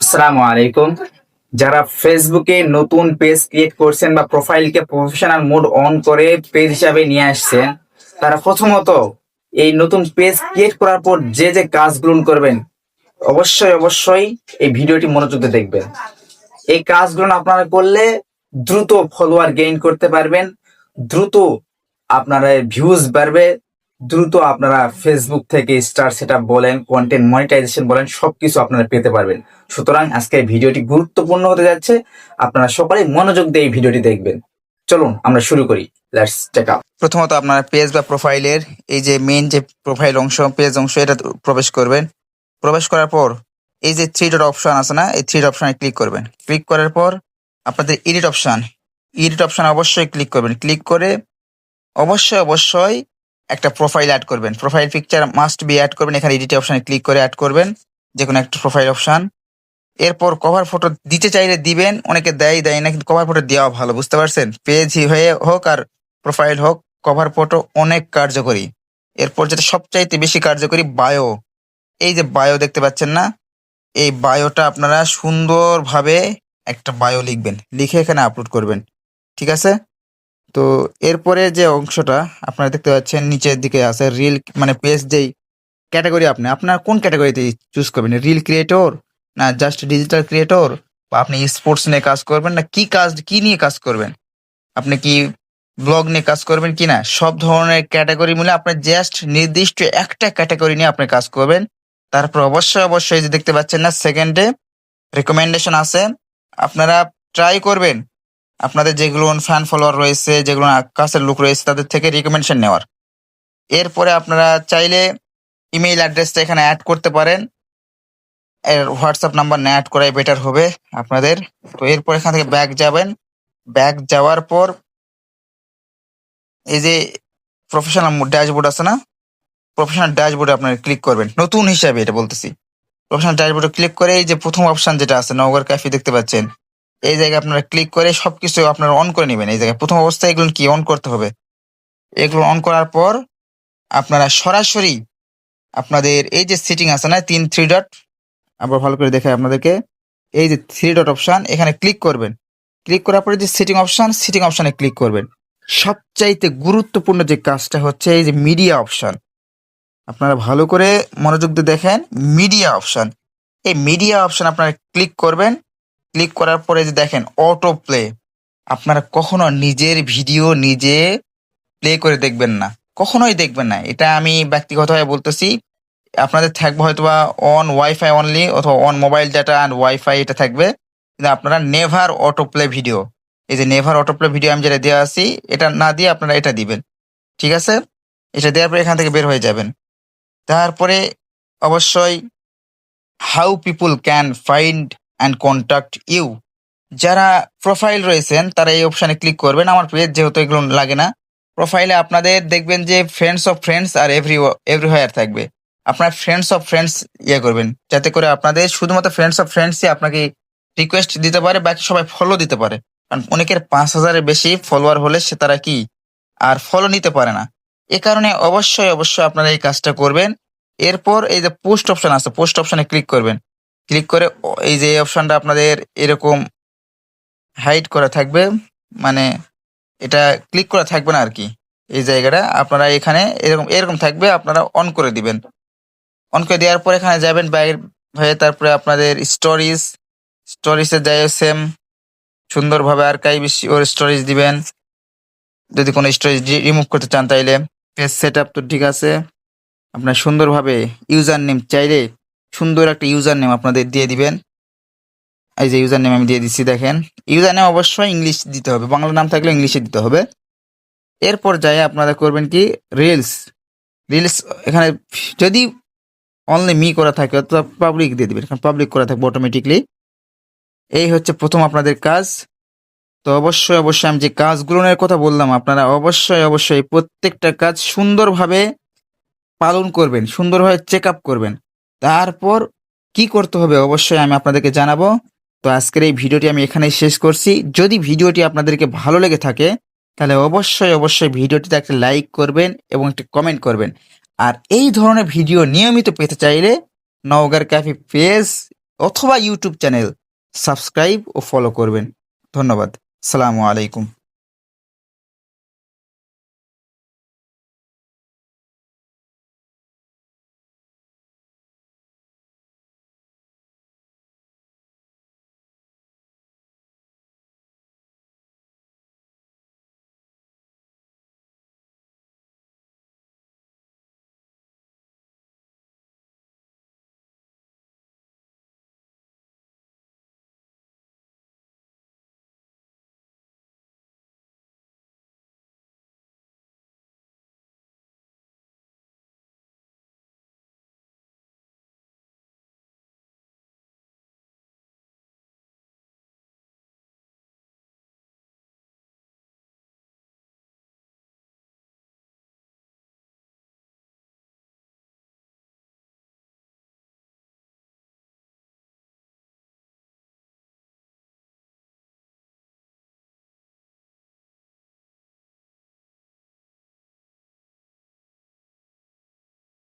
আসসালামু যারা ফেসবুকে নতুন পেজ ক্রিয়েট করছেন বা প্রোফাইলকে প্রফেশনাল মোড অন করে পেজ হিসাবে নিয়ে আসছেন, তারা প্রথমত এই নতুন পেজ ক্রিয়েট করার পর যে যে কাজগুলো করবেন, অবশ্যই অবশ্যই এই ভিডিওটি মনোযোগ দিয়ে দেখবেন। এই কাজগুলো আপনারা করলে দ্রুত ফলোয়ার গেইন করতে পারবেন, দ্রুত আপনার ভিউজ বাড়বে দ্রুত আপনারা ফেসবুক থেকে স্টার সেট বলেন কন্টেন্ট মনিটাইজেশন বলেন, সবকিছু আপনারা পেতে পারবেন। সুতরাং আজকে ভিডিওটি গুরুত্বপূর্ণ হতে যাচ্ছে, আপনারা সকলেই মনোযোগ দিয়ে এই ভিডিওটি দেখবেন। চলুন, আমরা শুরু করি। লেটস চেক প্রথমত আপনারা পেজ বা প্রোফাইলের এই যে মেইন যে প্রোফাইল অংশ পেজ অংশ, এটা প্রবেশ করবেন। প্রবেশ করার পর এই যে থ্রি ডট অপশন আছে না, এই থ্রি ডট অপশনে ক্লিক করবেন। ক্লিক করার পর আপনাদের এডিট অপশন এডিট অপশন অবশ্যই ক্লিক করবেন। ক্লিক করে অবশ্যই অবশ্যই একটা প্রোফাইল অ্যাড করবেন। Profile picture must be add করবেন। এখানে এডিট অপশনে ক্লিক করে অ্যাড করবেন। যে কোনো একটা প্রোফাইল অপশান এরপর কভার ফটো দিতে চাইলে দিবেন। অনেকে দেয় দেয় না, কিন্তু কভার ফটো দেওয়া ভালো, বুঝতে পারছেন? পেজ হয়ে হোক আর প্রোফাইল হোক কভার ফটো অনেক কার্যকরী। এরপর যেটা সবচাইতে বেশি কার্যকরী বায়ো এই যে বায়ো দেখতে পাচ্ছেন না? এই বায়োটা আপনারা সুন্দরভাবে একটা বায়ো লিখবেন। লিখে এখানে আপলোড করবেন। ঠিক আছে? তো এরপরে যে অংশটা আপনারা দেখতে পাচ্ছেন, নিচের দিকে আছে রিল মানে পেজ যেই ক্যাটাগরি আপনি, আপনার কোন ক্যাটাগরিতে চুজ করবেন? রিল ক্রিয়েটর না জাস্ট ডিজিটাল ক্রিয়েটর বা আপনি স্পোর্টস নিয়ে কাজ করবেন না কি কাজ, কি নিয়ে কাজ করবেন? আপনি কি ব্লগ নিয়ে কাজ করবেন কি না? সব ধরনের ক্যাটাগরি মিলে আপনি জাস্ট নির্দিষ্ট একটা ক্যাটাগরি নিয়ে আপনি কাজ করবেন। তারপর অবশ্যই অবশ্যই যে দেখতে পাচ্ছেন না সেকেন্ডে রেকমেন্ডেশন আছে। আপনারা ট্রাই করবেন। আপনাদের যেগুলো ফ্যান ফলোয়ার রয়েছে, যেগুলো কাছের লোক রয়েছে, তাদের থেকে রিকমেন্ডেশন নেওয়ার। এরপরে আপনারা চাইলে ইমেইল অ্যাড্রেসটা এখানে অ্যাড করতে পারেন। এর হোয়াটসঅ্যাপ নাম্বার না অ্যাড করাই বেটার হবে আপনাদের। তো এরপর এখান থেকে ব্যাক যাবেন। ব্যাক যাওয়ার পর এই যে প্রফেশনাল ড্যাশবোর্ড আছে না? প্রফেশনাল ড্যাশবোর্ডে আপনারা ক্লিক করবেন। নতুন হিসাবে এটা বলতেছি। প্রফেশনাল ড্যাশবোর্ডে ক্লিক করে এই যে প্রথম অপশন যেটা আছে নগর ক্যাফে দেখতে পাচ্ছেন। এই জায়গায় আপনারা ক্লিক করে সবকিছু আপনারা অন করে নেবেন। এই জায়গায় প্রথম অবস্থায় এগুলো কি অন করতে হবে? এগুলো অন করার পর আপনারা সরাসরি আপনাদের এই যে সিটিং আছে না, তিন থ্রি ডট আবার ভালো করে দেখাই আপনাদেরকে। এই যে থ্রি ডট অপশান এখানে ক্লিক করবেন। ক্লিক করার পরে যে সিটিং অপশান সিটিং অপশানে ক্লিক করবেন। সবচাইতে গুরুত্বপূর্ণ যে কাজটা হচ্ছে এই যে মিডিয়া অপশান আপনারা ভালো করে মনোযোগ দিয়ে দেখেন মিডিয়া অপশান এই মিডিয়া অপশান আপনারা ক্লিক করবেন ক্লিক করার পরে যে দেখেন অটো প্লে আপনারা কখনো নিজের ভিডিও নিজে প্লে করে দেখবেন না। কখনোই দেখবেন না। এটা আমি ব্যক্তিগতভাবে বলতেছি, আপনাদের থাকবে হয়তোবা অন ওয়াইফাই অনলি অথবা on mobile data and wifi এটা থাকবে। কিন্তু আপনারা নেভার অটো প্লে ভিডিও এই যে নেভার অটো প্লে ভিডিও আমি যেটা দেওয়া আছি, এটা না দিয়ে আপনারা এটা দিবেন। ঠিক আছে? এটা দেওয়ার পরে এখান থেকে বের হয়ে যাবেন। তারপরে অবশ্যই how people can find and contact you যারা প্রোফাইল রয়েছেন, তারা এই অপশানে ক্লিক করবেন। আমার পেজ যেহেতু এগুলো লাগে না প্রোফাইলে আপনাদের দেখবেন যে ফ্রেন্ডস অফ ফ্রেন্ডস আর এভরি এভরিহোয়ার থাকবে। আপনার ফ্রেন্ডস অফ ফ্রেন্ডস ইয়ে করবেন, যাতে করে আপনাদের শুধুমাত্র ফ্রেন্ডস অফ ফ্রেন্ডসই আপনাকে রিকোয়েস্ট দিতে পারে, বাকি সবাই ফলো দিতে পারে। কারণ অনেকের পাঁচ হাজারের বেশি ফলোয়ার হলে সে তারা কি? আর ফলো নিতে পারে না। এ কারণে অবশ্যই অবশ্যই আপনারা এই কাজটা করবেন। এরপর এই যে পোস্ট অপশন আছে পোস্ট অপশনে ক্লিক করবেন। ক্লিক করে এই যে অপশনটা আপনাদের এরকম হাইড করা থাকবে মানে এটা ক্লিক করা থাকবে না আর কি, এই জায়গাটা। আপনারা এখানে এরকম এরকম থাকবে, আপনারা অন করে দিবেন। অন করে দেওয়ার পর এখানে যাবেন বাইরে হয়ে, তারপরে আপনাদের স্টোরিজ, স্টোরিজে যাই সেম, সুন্দরভাবে আর্কাইভ ওর স্টোরেজ দিবেন। যদি কোনো স্টোরেজ রিমুভ করতে চান তাইলে, পেজ সেট আপ তো ঠিক আছে। আপনার সুন্দরভাবে ইউজার নেম চাইলে সুন্দর একটা ইউজার নেম আপনাদের দিয়ে দিবেন। এই যে ইউজার নেম আমি দিয়ে দিচ্ছি, দেখেন। ইউজার নেম অবশ্যই ইংলিশ দিতে হবে, বাংলা নাম থাকলে ইংলিশে দিতে হবে। এরপর যাই, আপনারা করবেন কি রিলস রিলস এখানে যদি অনলি মি করা থাকে তো পাবলিক দিয়ে দিবেন, কারণ পাবলিক করা থাকবে অটোমেটিকলি এই হচ্ছে প্রথম আপনাদের কাজ। তো অবশ্যই অবশ্যই আমি যে কাজগুলোর কথা বললাম, আপনারা অবশ্যই অবশ্যই প্রত্যেকটা কাজ সুন্দরভাবে পালন করবেন, সুন্দরভাবে চেক আপ করবেন। তারপর কি করতে হবে অবশ্যই আমি আপনাদেরকে জানাব। তো আজকের এই ভিডিওটি আমি এখানেই শেষ করছি। যদি ভিডিওটি আপনাদেরকে ভালো লেগে থাকে, তাহলে অবশ্যই অবশ্যই ভিডিওটিতে একটা লাইক করবেন এবং একটি কমেন্ট করবেন। আর এই ধরনের ভিডিও নিয়মিত পেতে চাইলে নওগার ক্যাফে পেজ অথবা ইউটিউব চ্যানেল সাবস্ক্রাইব ও ফলো করবেন। ধন্যবাদ। সালামু আলাইকুম।